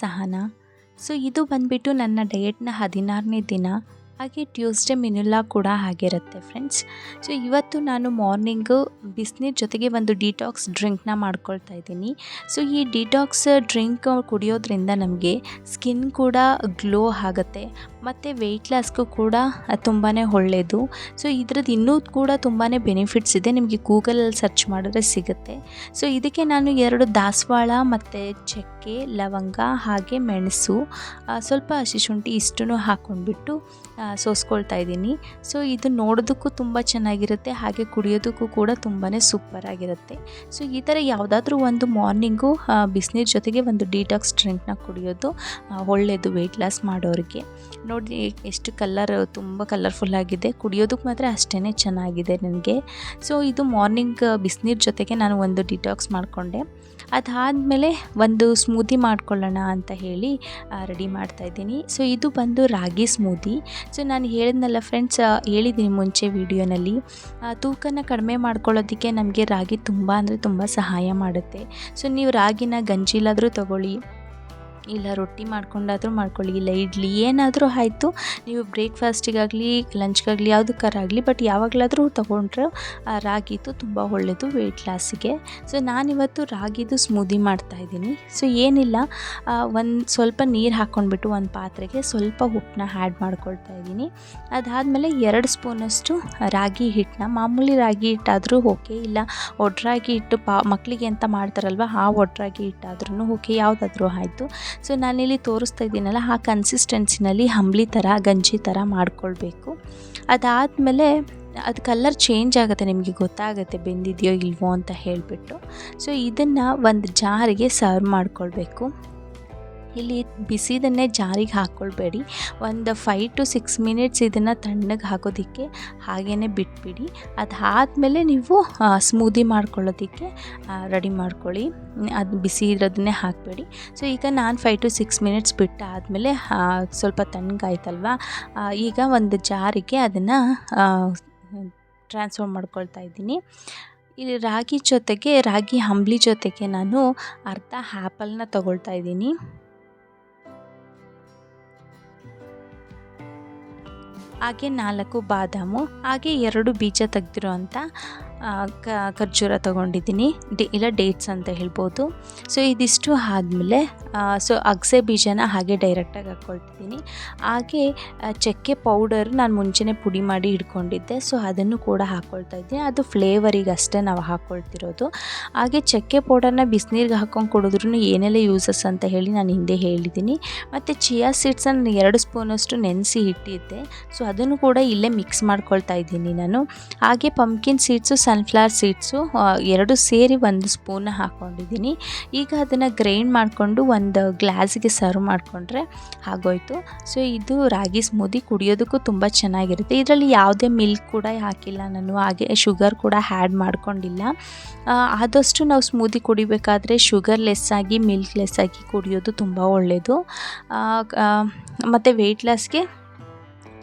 ಸಹನ. So ಇದು ಬಂದುಬಿಟ್ಟು ನನ್ನ ಡಯೆಟ್ನ ಹದಿನಾರನೇ ದಿನ. ಹಾಗೆ ಟ್ಯೂಸ್ಡೇ ಮಿನುಲಾ ಕೂಡ ಆಗಿರುತ್ತೆ ಫ್ರೆಂಡ್ಸ್. ಸೊ ಇವತ್ತು ನಾನು ಮಾರ್ನಿಂಗು ಬಿಸಿನೀರು ಜೊತೆಗೆ ಒಂದು ಡಿಟಾಕ್ಸ್ ಡ್ರಿಂಕ್ನ ಮಾಡ್ಕೊಳ್ತಾ ಇದ್ದೀನಿ. ಸೊ ಈ ಡಿಟಾಕ್ಸ್ ಡ್ರಿಂಕ್ ಕುಡಿಯೋದ್ರಿಂದ ನಮಗೆ ಸ್ಕಿನ್ ಕೂಡ ಗ್ಲೋ ಆಗುತ್ತೆ ಮತ್ತು ವೆಯ್ಟ್ ಲಾಸ್ಗೂ ಕೂಡ ತುಂಬಾ ಒಳ್ಳೆಯದು ಸೊ ಇದ್ರದ್ದು ಇನ್ನೂ ಕೂಡ ತುಂಬಾ ಬೆನಿಫಿಟ್ಸ್ ಇದೆ ನಿಮಗೆ ಗೂಗಲಲ್ಲಿ ಸರ್ಚ್ ಮಾಡಿದ್ರೆ ಸಿಗುತ್ತೆ. ಸೊ ಇದಕ್ಕೆ ನಾನು ಎರಡು ದಾಸವಾಳ ಮತ್ತು ಚಕ್ಕೆ ಲವಂಗ ಹಾಗೆ ಮೆಣಸು ಸ್ವಲ್ಪ ಹಸಿ ಶುಂಠಿ ಇಷ್ಟನ್ನು ಹಾಕ್ಕೊಂಡ್ಬಿಟ್ಟು ಆ, ಸೋಸ್ಕೊಳ್ತಾ ಇದ್ದೀನಿ. ಸೊ, ಇದು ನೋಡೋದಕ್ಕೂ ತುಂಬ ಚೆನ್ನಾಗಿರುತ್ತೆ, ಹಾಗೆ ಕುಡಿಯೋದಕ್ಕೂ ಕೂಡ ತುಂಬಾ ಸೂಪರಾಗಿರುತ್ತೆ ಸೊ, ಈ ಥರ ಯಾವುದಾದ್ರೂ ಒಂದು ಮಾರ್ನಿಂಗು ಬಿಸಿನೀರು ಜೊತೆಗೆ ಒಂದು ಡಿಟಾಕ್ಸ್ ಡ್ರಿಂಕ್ನ ಕುಡಿಯೋದು ಒಳ್ಳೆಯದು ವೆಯ್ಟ್ ಲಾಸ್ ಮಾಡೋರಿಗೆ. ನೋಡಿ, ಎಷ್ಟು ಕಲರ್, ತುಂಬ ಕಲರ್ಫುಲ್ ಆಗಿದೆ. ಕುಡಿಯೋದಕ್ಕೆ ಮಾತ್ರ ಅಷ್ಟೇ ಚೆನ್ನಾಗಿದೆ ನನಗೆ ಸೊ, ಇದು ಮಾರ್ನಿಂಗ್, ಬಿಸಿನೀರು ಜೊತೆಗೆ ನಾನು ಒಂದು ಡಿಟಾಕ್ಸ್ ಮಾಡಿಕೊಂಡೆ. ಅದಾದಮೇಲೆ ಒಂದು ಸ್ಮೂದಿ ಮಾಡ್ಕೊಳ್ಳೋಣ ಅಂತ ಹೇಳಿ ರೆಡಿ ಮಾಡ್ತಾಯಿದ್ದೀನಿ ಸೊ ಇದು ಬಂದು ರಾಗಿ ಸ್ಮೂದಿ ಸೊ ನಾನು ಹೇಳಿದ್ನಲ್ಲ ಫ್ರೆಂಡ್ಸ್ ಹೇಳಿದ್ದೀನಿ ಮುಂಚೆ ವೀಡಿಯೋನಲ್ಲಿ ತೂಕನ ಕಡಿಮೆ ಮಾಡ್ಕೊಳ್ಳೋದಕ್ಕೆ ನಮಗೆ ರಾಗಿ ತುಂಬ ಅಂದರೆ ತುಂಬ ಸಹಾಯ ಮಾಡುತ್ತೆ. ಸೊ ನೀವು ರಾಗಿನ ಗಂಜಿಲಾದರೂ ತಗೊಳ್ಳಿ. ಇಲ್ಲ, ರೊಟ್ಟಿ ಮಾಡ್ಕೊಂಡಾದರೂ ಮಾಡ್ಕೊಳ್ಳಿ. ಇಲ್ಲ, ಇಡ್ಲಿ ಏನಾದರೂ ಆಯಿತು. ನೀವು ಬ್ರೇಕ್ಫಾಸ್ಟಿಗಾಗಲಿ, ಲಂಚ್ಗಾಗಲಿ ಯಾವುದಕ್ಕಾರಾಗಲಿ ಬಟ್ ಯಾವಾಗಲಾದರೂ ತೊಗೊಂಡ್ರೆ, ಆ ರಾಗಿದು ತುಂಬ ಒಳ್ಳೆಯದು ವೆಯ್ಟ್ ಲಾಸಿಗೆ ಸೊ ನಾನಿವತ್ತು ರಾಗಿದು ಸ್ಮೂದಿ ಮಾಡ್ತಾಯಿದ್ದೀನಿ ಸೊ ಏನಿಲ್ಲ ಒಂದು ಸ್ವಲ್ಪ ನೀರು ಹಾಕ್ಕೊಂಡ್ಬಿಟ್ಟು ಒಂದು ಪಾತ್ರೆಗೆ ಸ್ವಲ್ಪ ಉಪ್ಪನ್ನ ಆ್ಯಡ್ ಮಾಡ್ಕೊಳ್ತಾ ಇದ್ದೀನಿ. ಅದಾದಮೇಲೆ ಎರಡು ಸ್ಪೂನಷ್ಟು ರಾಗಿ ಹಿಟ್ಟನ್ನ, ಮಾಮೂಲಿ ರಾಗಿ ಹಿಟ್ಟಾದರೂ ಓಕೆ ಇಲ್ಲ ಒಡ್ರಾಗಿ ಹಿಟ್ಟು ಪಾ ಮಕ್ಕಳಿಗೆ ಅಂತ ಮಾಡ್ತಾರಲ್ವ, ಆ ಒಡ್ರಾಗಿ ಹಿಟ್ಟಾದ್ರೂ ಓಕೆ ಯಾವುದಾದ್ರೂ ಆಯಿತು. ಸೊ ನಾನಿಲ್ಲಿ ತೋರಿಸ್ತಾ ಇದ್ದೀನಲ್ಲ, ಆ ಕನ್ಸಿಸ್ಟೆನ್ಸಿನಲ್ಲಿ ಹಂಬ್ಲಿ ಥರ, ಗಂಜಿ ಥರ ಮಾಡ್ಕೊಳ್ಬೇಕು. ಅದಾದಮೇಲೆ ಅದು ಕಲರ್ ಚೇಂಜ್ ಆಗುತ್ತೆ ನಿಮಗೆ ಗೊತ್ತಾಗುತ್ತೆ ಬೆಂದಿದೆಯೋ ಇಲ್ವೋ ಅಂತ ಹೇಳಿಬಿಟ್ಟು. ಸೊ ಇದನ್ನು ಒಂದು ಜಾರಿಗೆ ಸರ್ವ್ ಮಾಡ್ಕೊಳ್ಬೇಕು. ಇಲ್ಲಿ ಬಿಸಿದನ್ನೇ ಜಾರಿಗೆ ಹಾಕ್ಕೊಳ್ಬೇಡಿ ಒಂದು ಫೈವ್ ಟು ಸಿಕ್ಸ್ ಮಿನಿಟ್ಸ್ ಇದನ್ನು ತಣ್ಣಗೆ ಹಾಕೋದಕ್ಕೆ ಹಾಗೇ ಬಿಟ್ಬಿಡಿ. ಅದಾದಮೇಲೆ ನೀವು ಸ್ಮೂದಿ ಮಾಡ್ಕೊಳ್ಳೋದಕ್ಕೆ ರೆಡಿ ಮಾಡ್ಕೊಳ್ಳಿ. ಅದು ಬಿಸಿ ಇರೋದನ್ನೇ ಹಾಕಬೇಡಿ. ಸೊ ಈಗ ನಾನು ಫೈವ್ ಟು ಸಿಕ್ಸ್ ಮಿನಿಟ್ಸ್ ಬಿಟ್ಟು ಆದಮೇಲೆ ಸ್ವಲ್ಪ ತಣ್ಣಗಾಯ್ತಲ್ವಾ ಈಗ ಒಂದು ಜಾರಿಗೆ ಅದನ್ನು ಟ್ರಾನ್ಸ್ಫರ್ ಮಾಡ್ಕೊಳ್ತಾ ಇದ್ದೀನಿ. ಇಲ್ಲಿ ರಾಗಿ ಜೊತೆಗೆ, ರಾಗಿ ಅಂಬ್ಲಿ ಜೊತೆಗೆ ನಾನು ಅರ್ಧ ಆ್ಯಪಲ್ನ ತಗೊಳ್ತಾ ಇದ್ದೀನಿ. ಹಾಗೆ ನಾಲ್ಕು ಬಾದಾಮು ಹಾಗೆ ಎರಡು ಬೀಜ ತೆಗ್ದಿರೋ ಅಂಥ ಆ, ಕ, ಖರ್ಜೂರ ತೊಗೊಂಡಿದ್ದೀನಿ. ಡಿ, ಇಲ್ಲ ಡೇಟ್ಸ್ ಅಂತ ಹೇಳ್ಬೋದು. ಸೊ ಇದಿಷ್ಟು ಆದಮೇಲೆ ಸೊ ಅಗಸೆ ಬೀಜನ ಹಾಗೆ ಡೈರೆಕ್ಟಾಗಿ ಹಾಕ್ಕೊಳ್ತಿದ್ದೀನಿ ಹಾಗೆ ಚಕ್ಕೆ ಪೌಡರ್ ನಾನು ಮುಂಚೆನೇ ಪುಡಿ ಮಾಡಿ ಇಟ್ಕೊಂಡಿದ್ದೆ. ಸೊ ಅದನ್ನು ಕೂಡ ಹಾಕ್ಕೊಳ್ತಾ ಇದ್ದೀನಿ. ಅದು ಫ್ಲೇವರಿಗೆ ಅಷ್ಟೇ ನಾವು ಹಾಕ್ಕೊಳ್ತಿರೋದು ಹಾಗೆ ಚಕ್ಕೆ ಪೌಡರ್ನ ಬಿಸಿನೀರಿಗೆ ಹಾಕ್ಕೊಂಡು ಕುಡಿದ್ರೂ ಏನೆಲ್ಲ ಯೂಸಸ್ ಅಂತ ಹೇಳಿ ನಾನು ಹಿಂದೆ ಹೇಳಿದ್ದೀನಿ. ಮತ್ತು ಚಿಯಾ ಸೀಡ್ಸನ್ನು ಎರಡು ಸ್ಪೂನಷ್ಟು ನೆನೆಸಿ ಇಟ್ಟಿದ್ದೆ. ಸೊ ಅದನ್ನು ಕೂಡ ಇಲ್ಲೇ ಮಿಕ್ಸ್ ಮಾಡ್ಕೊಳ್ತಾ ಇದ್ದೀನಿ ನಾನು. ಹಾಗೆ ಪಂಪ್ಕಿನ್ ಸೀಡ್ಸು ಸನ್ಫ್ಲವರ್ ಸೀಡ್ಸು ಎರಡು ಸೇರಿ ಒಂದು ಸ್ಪೂನ್ ಹಾಕ್ಕೊಂಡಿದ್ದೀನಿ ಈಗ ಅದನ್ನು ಗ್ರೈಂಡ್ ಮಾಡಿಕೊಂಡು ಒಂದು ಗ್ಲಾಸಿಗೆ ಸರ್ವ್ ಮಾಡಿಕೊಂಡ್ರೆ ಆಗೋಯ್ತು. ಸೊ ಇದು ರಾಗಿ ಸ್ಮೂದಿ ಕುಡಿಯೋದಕ್ಕೂ ತುಂಬ ಚೆನ್ನಾಗಿರುತ್ತೆ. ಇದರಲ್ಲಿ ಯಾವುದೇ ಮಿಲ್ಕ್ ಕೂಡ ಹಾಕಿಲ್ಲ ನಾನು, ಹಾಗೆ ಶುಗರ್ ಕೂಡ ಆ್ಯಡ್ ಮಾಡ್ಕೊಂಡಿಲ್ಲ. ಆದಷ್ಟು ನಾವು ಸ್ಮೂದಿ ಕುಡಿಬೇಕಾದ್ರೆ ಶುಗರ್ ಲೆಸ್ ಆಗಿ ಮಿಲ್ಕ್ ಲೆಸ್ ಆಗಿ ಕುಡಿಯೋದು ತುಂಬ ಒಳ್ಳೆಯದು ಮತ್ತು ವೆಯ್ಟ್ ಲಾಸ್ಗೆ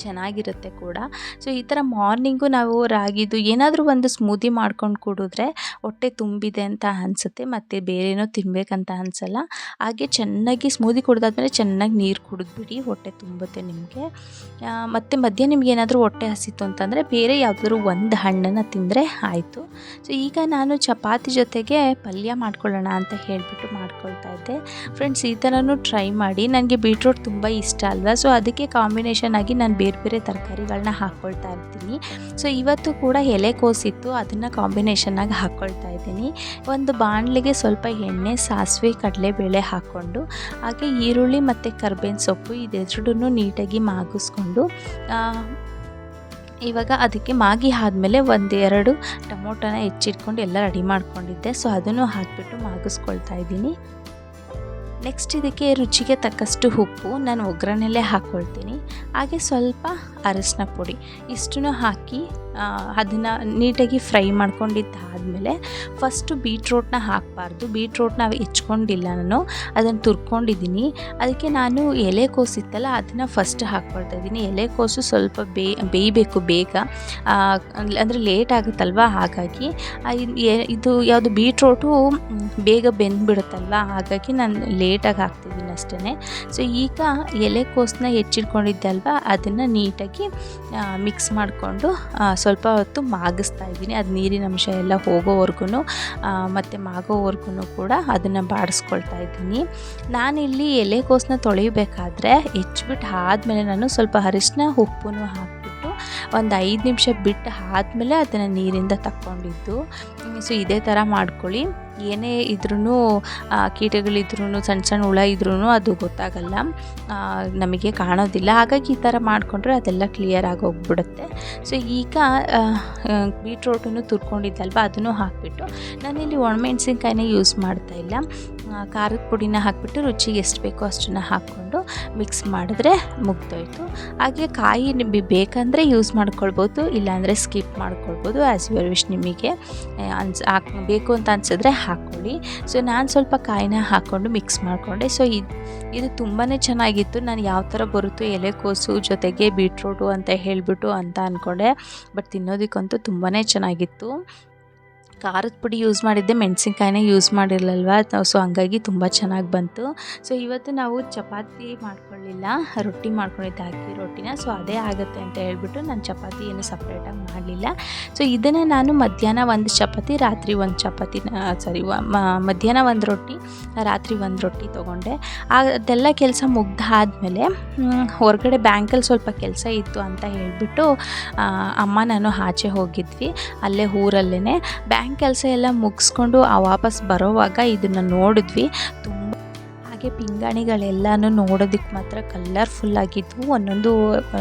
ಚೆನ್ನಾಗಿರುತ್ತೆ ಕೂಡ. ಸೊ ಈ ಥರ ಮಾರ್ನಿಂಗು ನಾವು ರಾಗಿದು ಏನಾದರೂ ಒಂದು ಸ್ಮೂದಿ ಮಾಡ್ಕೊಂಡು ಕುಡಿದ್ರೆ ಹೊಟ್ಟೆ ತುಂಬಿದೆ ಅಂತ ಅನಿಸುತ್ತೆ, ಮತ್ತು ಬೇರೇನೋ ತಿನ್ನಬೇಕಂತ ಅನಿಸಲ್ಲ. ಹಾಗೆ ಚೆನ್ನಾಗಿ ಸ್ಮೂದಿ ಕುಡ್ದಾದ್ಮೇಲೆ ಚೆನ್ನಾಗಿ ನೀರು ಕುಡಿದ್ಬಿಡಿ, ಹೊಟ್ಟೆ ತುಂಬುತ್ತೆ ನಿಮಗೆ. ಮತ್ತು ಮಧ್ಯೆ ನಿಮ್ಗೆ ಏನಾದರೂ ಹೊಟ್ಟೆ ಹಸಿತು ಅಂತಂದರೆ ಬೇರೆ ಯಾವುದಾದ್ರೂ ಒಂದು ಹಣ್ಣನ್ನು ತಿಂದರೆ ಆಯಿತು. ಸೊ ಈಗ ನಾನು ಚಪಾತಿ ಜೊತೆಗೆ ಪಲ್ಯ ಮಾಡ್ಕೊಳ್ಳೋಣ ಅಂತ ಹೇಳಿಬಿಟ್ಟು ಮಾಡ್ಕೊಳ್ತಾ ಇದ್ದೆ. ಫ್ರೆಂಡ್ಸ್ ಈ ಥರನೂ ಟ್ರೈ ಮಾಡಿ. ನನಗೆ ಬೀಟ್ರೂಟ್ ತುಂಬ ಇಷ್ಟ ಅಲ್ವಾ? ಸೊ ಅದಕ್ಕೆ ಕಾಂಬಿನೇಷನ್ ಆಗಿ ನಾನು ಬೇರೆ ಬೇರೆ ಬೇರೆ ತರಕಾರಿಗಳನ್ನ ಹಾಕ್ಕೊಳ್ತಾ ಇರ್ತೀನಿ. ಸೊ ಇವತ್ತು ಕೂಡ ಎಲೆಕೋಸಿತ್ತು ಅದನ್ನು ಕಾಂಬಿನೇಷನ್ನಾಗಿ ಹಾಕ್ಕೊಳ್ತಾ ಇದ್ದೀನಿ. ಒಂದು ಬಾಣಲೆಗೆ ಸ್ವಲ್ಪ ಎಣ್ಣೆ, ಸಾಸಿವೆ, ಕಡಲೆಬೇಳೆ ಹಾಕ್ಕೊಂಡು, ಹಾಗೆ ಈರುಳ್ಳಿ ಮತ್ತು ಕರ್ಬೇವಿನ ಸೊಪ್ಪು ಇದೆರಡನ್ನೂ ನೀಟಾಗಿ ಮಾಗಿಸ್ಕೊಂಡು ಇವಾಗ ಅದಕ್ಕೆ ಮಾಗಿ ಆದಮೇಲೆ ಒಂದೆರಡು ಟೊಮೊಟೊನ ಹೆಚ್ಚಿಟ್ಕೊಂಡು ಎಲ್ಲ ರೆಡಿ ಮಾಡ್ಕೊಂಡಿದ್ದೆ. ಸೊ ಅದನ್ನು ಹಾಕಿಬಿಟ್ಟು ಮಾಗಿಸ್ಕೊಳ್ತಾ ಇದ್ದೀನಿ. ನೆಕ್ಸ್ಟ್ ಇದಕ್ಕೆ ರುಚಿಗೆ ತಕ್ಕಷ್ಟು ಉಪ್ಪು ನಾನು ಒಗ್ಗರಣೆಲೇ ಹಾಕ್ಕೊಳ್ತೀನಿ ಹಾಗೆ ಸ್ವಲ್ಪ ಅರಶಿನ ಪುಡಿ. ಇಷ್ಟನ್ನು ಹಾಕಿ ಅದನ್ನು ನೀಟಾಗಿ ಫ್ರೈ ಮಾಡ್ಕೊಂಡಿದ್ದಾದಮೇಲೆ ಫಸ್ಟು ಬೀಟ್ರೋಟ್ನ ಹಾಕಬಾರ್ದು. ಬೀಟ್ರೋಟ್ನ ಹೆಚ್ಕೊಂಡಿಲ್ಲ ನಾನು. ಅದನ್ನು ತುರ್ಕೊಂಡಿದ್ದೀನಿ. ಅದಕ್ಕೆ ನಾನು ಎಲೆಕೋಸಿತ್ತಲ್ಲ ಅದನ್ನು ಫಸ್ಟ್ ಹಾಕ್ಕೊಳ್ತಾ ಇದ್ದೀನಿ. ಎಲೆಕೋಸು ಸ್ವಲ್ಪ ಬೇ, ಬೇಯಬೇಕು ಬೇಗ. ಅಂದರೆ ಲೇಟ್ ಆಗುತ್ತಲ್ವ? ಹಾಗಾಗಿ ಇದ್- ಯಾವುದು ಬೀಟ್ರೋಟು ಬೇಗ ಬೆಂದ್ಬಿಡುತ್ತಲ್ವ? ಹಾಗಾಗಿ ನಾನು ಲೇಟಾಗಿ ಹಾಕ್ತಿದ್ದೀನಿ ಅಷ್ಟೇ ಸೊ ಈಗ ಎಲೆಕೋಸನ್ನ ಹೆಚ್ಚಿಟ್ಕೊಂಡಿದ್ದೆ ಅಲ್ವಾ? ಅದನ್ನು ನೀಟಾಗಿ ಮಿಕ್ಸ್ ಮಾಡಿಕೊಂಡು ಸ್ವಲ್ಪ ಹೊತ್ತು ಮಾಗಿಸ್ತಾ ಇದ್ದೀನಿ. ಅದು ನೀರಿನ ಅಂಶ ಎಲ್ಲ ಹೋಗೋವರೆಗೂ ಮತ್ತು ಮಾಗೋವರೆಗೂ ಕೂಡ ಅದನ್ನು ಬಾಡಿಸ್ಕೊಳ್ತಾ ಇದ್ದೀನಿ. ನಾನಿಲ್ಲಿ ಎಲೆಕೋಸನ್ನ ತೊಳಿಬೇಕಾದ್ರೆ ಹೆಚ್ಚಿಬಿಟ್ಟು ಆದಮೇಲೆ ನಾನು ಸ್ವಲ್ಪ ಅರಿಶಿನ ಉಪ್ಪನ್ನು ಹಾಕಿಬಿಟ್ಟು ಒಂದು ಐದು ನಿಮಿಷ ಬಿಟ್ಟು ಆದಮೇಲೆ ಅದನ್ನು ನೀರಿಂದ ತಕ್ಕೊಂಡಿದ್ದು. ಸೊ ಇದೇ ಥರ ಮಾಡ್ಕೊಳ್ಳಿ. ಏನೇ ಇದ್ರೂ ಕೀಟಗಳಿದ್ರೂ ಸಣ್ಣ ಸಣ್ಣ ಹುಳ ಇದ್ರೂ ಅದು ಗೊತ್ತಾಗಲ್ಲ. ನಮಗೆ ಕಾಣೋದಿಲ್ಲ. ಹಾಗಾಗಿ ಈ ಥರ ಮಾಡಿಕೊಂಡ್ರೆ ಅದೆಲ್ಲ ಕ್ಲಿಯರ್ ಹೋಗ್ಬಿಡುತ್ತೆ. ಸೊ ಈಗ ಬೀಟ್ರೋಟನ್ನು ತುರ್ಕೊಂಡಿದ್ದಲ್ವ? ಅದನ್ನು ಹಾಕಿಬಿಟ್ಟು. ನಾನಿಲ್ಲಿ ಒಣಮೆಣ್ಸಿನ್ಕಾಯಿನ ಯೂಸ್ ಮಾಡ್ತಾ ಇಲ್ಲ. ಖಾರದ ಪುಡಿನ ಹಾಕಿಬಿಟ್ಟು ರುಚಿಗೆ ಎಷ್ಟು ಬೇಕೋ ಅಷ್ಟನ್ನು ಹಾಕ್ಕೊಂಡು ಮಿಕ್ಸ್ ಮಾಡಿದ್ರೆ ಮುಗ್ದೋಯ್ತು. ಹಾಗೆ ಕಾಯಿ ಬೇಕಂದರೆ ಯೂಸ್ ಮಾಡ್ಕೊಳ್ಬೋದು, ಇಲ್ಲಾಂದರೆ ಸ್ಕಿಪ್ ಮಾಡ್ಕೊಳ್ಬೋದು ಆ್ಯಸ್ ಯುವರ್ ವಿಶ್ ನಿಮಗೆ. ಅನ್ಸ್ ಹಾಕ್ ಬೇಕು ಅಂತ ಅನಿಸಿದ್ರೆ ಹಾಕ್ಕೊಳ್ಳಿ. ಸೊ ನಾನು ಸ್ವಲ್ಪ ಕಾಯಿನ ಹಾಕ್ಕೊಂಡು ಮಿಕ್ಸ್ ಮಾಡಿಕೊಂಡೆ. ಸೊ ಇದು ಇದು ತುಂಬಾ ಚೆನ್ನಾಗಿತ್ತು. ನಾನು ಯಾವ ಥರ ಬರುತ್ತೋ ಎಲೆಕೋಸು ಜೊತೆಗೆ ಬೀಟ್ರೂಟು ಅಂತ ಹೇಳಿಬಿಟ್ಟು ಅಂತ ಅಂದ್ಕೊಂಡೆ ಬಟ್ ತಿನ್ನೋದಕ್ಕಂತೂ ತುಂಬಾ ಚೆನ್ನಾಗಿತ್ತು. ಖಾರದ ಪುಡಿ ಯೂಸ್ ಮಾಡಿದ್ದೆ, ಮೆಣಸಿನ್ಕಾಯಿನೇ ಯೂಸ್ ಮಾಡಿರಲಿಲ್ವ? ಸೊ ಹಂಗಾಗಿ ತುಂಬ ಚೆನ್ನಾಗಿ ಬಂತು. ಸೊ ಇವತ್ತು ನಾವು ಚಪಾತಿ ಮಾಡ್ಕೊಳ್ಳಿಲ್ಲ, ರೊಟ್ಟಿ ಮಾಡ್ಕೊಂಡಿದ್ದೆ ಹಾಕಿ ರೊಟ್ಟಿನ. ಸೊ ಅದೇ ಆಗುತ್ತೆ ಅಂತ ಹೇಳ್ಬಿಟ್ಟು ನಾನು ಚಪಾತಿ ಏನು ಸಪ್ರೇಟಾಗಿ ಮಾಡಲಿಲ್ಲ. ಸೊ ಇದನ್ನು ನಾನು ಮಧ್ಯಾಹ್ನ ಒಂದು ಚಪಾತಿ, ರಾತ್ರಿ ಒಂದು ಚಪಾತಿ ಸಾರಿ ಮಧ್ಯಾಹ್ನ ಒಂದು ರೊಟ್ಟಿ, ರಾತ್ರಿ ಒಂದು ರೊಟ್ಟಿ ತೊಗೊಂಡೆ. ಅದೆಲ್ಲ ಕೆಲಸ ಮುಗ್ದಾದ್ಮೇಲೆ ಹೊರಗಡೆ ಬ್ಯಾಂಕಲ್ಲಿ ಸ್ವಲ್ಪ ಕೆಲಸ ಇತ್ತು ಅಂತ ಹೇಳಿಬಿಟ್ಟು ಅಮ್ಮ ನಾನು ಆಚೆ ಹೋಗಿದ್ವಿ. ಅಲ್ಲೇ ಊರಲ್ಲೇ ಬ್ಯಾಂಕ್ ಕೆಲಸ ಎಲ್ಲ ಮುಗಿಸ್ಕೊಂಡು ಆ ವಾಪಸ್ ಬರೋವಾಗ ಇದನ್ನು ನೋಡಿದ್ವಿ. ಹಾಗೆ ಪಿಂಗಾಣಿಗಳೆಲ್ಲನೂ ನೋಡೋದಕ್ಕೆ ಮಾತ್ರ ಕಲರ್ಫುಲ್ ಆಗಿದ್ವು. ಒಂದೊಂದು,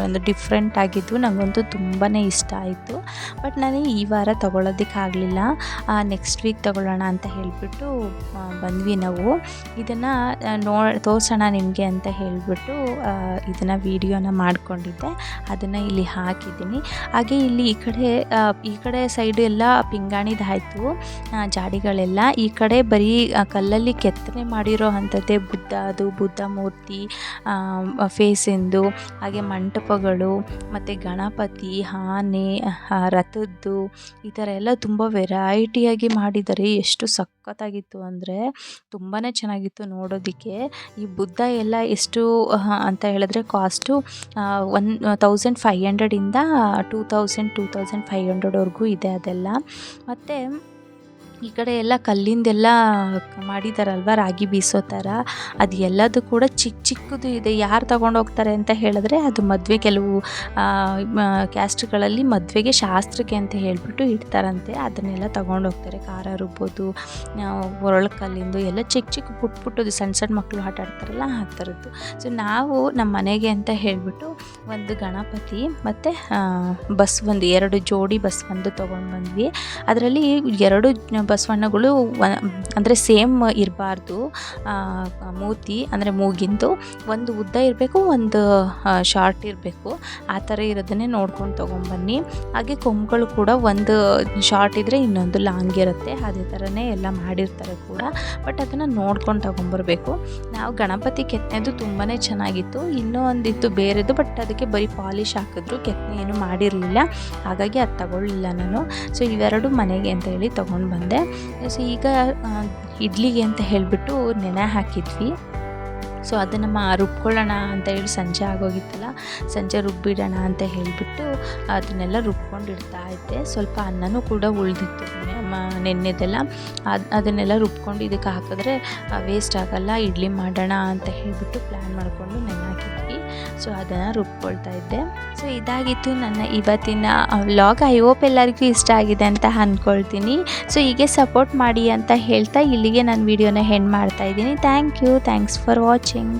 ಒಂದು ಡಿಫ್ರೆಂಟ್ ಆಗಿದ್ವು. ನನಗಂತೂ ತುಂಬಾ ಇಷ್ಟ ಆಯಿತು. ಬಟ್ ನಾನು ಈ ವಾರ ತೊಗೊಳೋದಕ್ಕಾಗಲಿಲ್ಲ ನೆಕ್ಸ್ಟ್ ವೀಕ್ ತೊಗೊಳ್ಳೋಣ ಅಂತ ಹೇಳಿಬಿಟ್ಟು ಬಂದ್ವಿ ನಾವು. ಇದನ್ನು ನೋ, ತೋರಿಸೋಣ ನಿಮಗೆ ಅಂತ ಹೇಳಿಬಿಟ್ಟು ಇದನ್ನು ವೀಡಿಯೋನ ಮಾಡಿಕೊಂಡಿದ್ದೆ. ಅದನ್ನು ಇಲ್ಲಿ ಹಾಕಿದ್ದೀನಿ. ಹಾಗೆ ಇಲ್ಲಿ ಈ ಕಡೆ ಈ ಕಡೆ ಸೈಡು ಎಲ್ಲ ಪಿಂಗಾಣಿದಾಯಿತು ಜಾಡಿಗಳೆಲ್ಲ. ಈ ಕಡೆ ಬರೀ ಕಲ್ಲಲ್ಲಿ ಕೆತ್ತನೆ ಮಾಡಿರೋ ಅಂಥದ್ದೇ ಬುದ್ಧ, ಅದು ಬುದ್ಧ ಮೂರ್ತಿ ಫೇಸಿಂದು ಹಾಗೆ ಮಂಟಪಗಳು, ಮತ್ತು ಗಣಪತಿ, ಆನೆ ರಥದ್ದು, ಈ ಥರ ಎಲ್ಲ ತುಂಬ ವೆರೈಟಿಯಾಗಿ ಮಾಡಿದ್ದಾರೆ. ಎಷ್ಟು ಸಖತ್ತಾಗಿತ್ತು ಅಂದರೆ ತುಂಬಾ ಚೆನ್ನಾಗಿತ್ತು ನೋಡೋದಕ್ಕೆ. ಈ ಬುದ್ಧ ಎಲ್ಲ ಎಷ್ಟು ಅಂತ ಹೇಳಿದ್ರೆ cost one thousand five ಹಂಡ್ರೆಡಿಂದ two thousand two thousand five ಹಂಡ್ರೆಡ್ವರೆಗೂ ಇದೆ ಅದೆಲ್ಲ. ಮತ್ತು ಈ ಕಡೆ ಎಲ್ಲ ಕಲ್ಲಿಂದೆಲ್ಲ ಮಾಡಿದಾರಲ್ವ, ರಾಗಿ ಬೀಸೋ ಥರ. ಅದು ಎಲ್ಲದು ಕೂಡ ಚಿಕ್ಕ ಚಿಕ್ಕದು ಇದೆ. ಯಾರು ಹೋಗ್ತಾರೆ ಅಂತ ಹೇಳಿದ್ರೆ ಅದು ಮದುವೆ ಕೆಲವು ಕ್ಯಾಸ್ಟ್ಗಳಲ್ಲಿ ಮದುವೆಗೆ ಶಾಸ್ತ್ರಕ್ಕೆ ಅಂತ ಹೇಳಿಬಿಟ್ಟು ಇಡ್ತಾರಂತೆ. ಅದನ್ನೆಲ್ಲ ಹೋಗ್ತಾರೆ. ಖಾರ ರುಬ್ಬೋದು ಒರಳು ಕಲ್ಲಿಂದು ಎಲ್ಲ ಚಿಕ್ಕ ಚಿಕ್ಕ ಪುಟ್ ಪುಟ್ಟದು. ಸಣ್ಣ ಸಣ್ಣ ಮಕ್ಕಳು ಆಟ ಆಡ್ತಾರಲ್ಲ ಆ ಥರದ್ದು. ಸೊ ನಾವು ನಮ್ಮ ಮನೆಗೆ ಅಂತ ಹೇಳಿಬಿಟ್ಟು ಒಂದು ಗಣಪತಿ ಮತ್ತು ಬಸ್ ಒಂದು ಎರಡು ಜೋಡಿ ಬಸ್ ಒಂದು ತೊಗೊಂಡು ಬಂದ್ವಿ. ಅದರಲ್ಲಿ ಎರಡು ಬಸವಣ್ಣಗಳು ಅಂದರೆ ಸೇಮ್ ಇರಬಾರ್ದು ಮೂತಿ, ಅಂದರೆ ಮೂಗಿಂದು. ಒಂದು ಉದ್ದ ಇರಬೇಕು, ಒಂದು ಶಾರ್ಟ್ ಇರಬೇಕು. ಆ ಥರ ಇರೋದನ್ನೇ ನೋಡ್ಕೊಂಡು ತೊಗೊಂಬನ್ನಿ. ಹಾಗೆ ಕೊಂಬುಗಳು ಕೂಡ ಒಂದು ಶಾರ್ಟ್ ಇದ್ದರೆ ಇನ್ನೊಂದು ಲಾಂಗ್ ಇರುತ್ತೆ. ಅದೇ ಥರನೇ ಎಲ್ಲ ಮಾಡಿರ್ತಾರೆ ಕೂಡ. ಬಟ್ ಅದನ್ನು ನೋಡ್ಕೊಂಡು ತೊಗೊಂಬರ್ಬೇಕು. ನಾವು ಗಣಪತಿ ಕೆತ್ತನೆದು ತುಂಬಾ ಚೆನ್ನಾಗಿತ್ತು. ಇನ್ನೂ ಒಂದಿತ್ತು ಬೇರೆದು, ಬಟ್ ಅದಕ್ಕೆ ಬರೀ ಪಾಲಿಶ್ ಹಾಕಿದ್ರು. ಕೆತ್ತನೆ ಏನು ಮಾಡಿರಲಿಲ್ಲ. ಹಾಗಾಗಿ ಅದು ತಗೊಳ್ಳಿಲ್ಲ ನಾನು. ಸೊ ಇವೆರಡು ಮನೆಗೆ ಅಂತ ಹೇಳಿ ತೊಗೊಂಡು ಬಂದೆ. ಸೊ ಈಗ ಇಡ್ಲಿಗೆ ಅಂತ ಹೇಳಿಬಿಟ್ಟು ನೆನೆ ಹಾಕಿದ್ವಿ. ಸೊ ಅದನ್ನು ಮಾ, ರುಬ್ಕೊಳ್ಳೋಣ ಅಂತ ಹೇಳಿ ಸಂಜೆ ಆಗೋಗಿತ್ತಲ್ಲ, ಸಂಜೆ ರುಬ್ಬಿಡೋಣ ಅಂತ ಹೇಳಿಬಿಟ್ಟು ಅದನ್ನೆಲ್ಲ ರುಬ್ಕೊಂಡಿಡ್ತಾ ಇದ್ದೆ. ಸ್ವಲ್ಪ ಅನ್ನನೂ ಕೂಡ ಉಳಿದಿತ್ತು ನೆನ್ನೆದೆಲ್ಲ. ಅದು, ಅದನ್ನೆಲ್ಲ ರುಬ್ಕೊಂಡು ಇದಕ್ಕೆ ಹಾಕಿದ್ರೆ ವೇಸ್ಟ್ ಆಗೋಲ್ಲ, ಇಡ್ಲಿ ಮಾಡೋಣ ಅಂತ ಹೇಳಿಬಿಟ್ಟು ಪ್ಲ್ಯಾನ್ ಮಾಡಿಕೊಂಡು ನೆನೆ ಸೊ ಅದನ್ನು ರುಬ್ಕೊಳ್ತಾ ಇದ್ದೆ. ಸೊ ಇದಾಗಿತ್ತು ನನ್ನ ಇವತ್ತಿನ ವ್ಲಾಗ್ ಐ ಹೋಪ್ ಎಲ್ಲರಿಗೂ ಇಷ್ಟ ಆಗಿದೆ ಅಂತ ಅಂದ್ಕೊಳ್ತೀನಿ ಸೊ ಹೀಗೆ ಸಪೋರ್ಟ್ ಮಾಡಿ ಅಂತ ಹೇಳ್ತಾ ಇಲ್ಲಿಗೆ ನಾನು ವೀಡಿಯೋನ ಹೆಂಡ್ ಮಾಡ್ತಾ ಇದ್ದೀನಿ. Thank you thanks for watching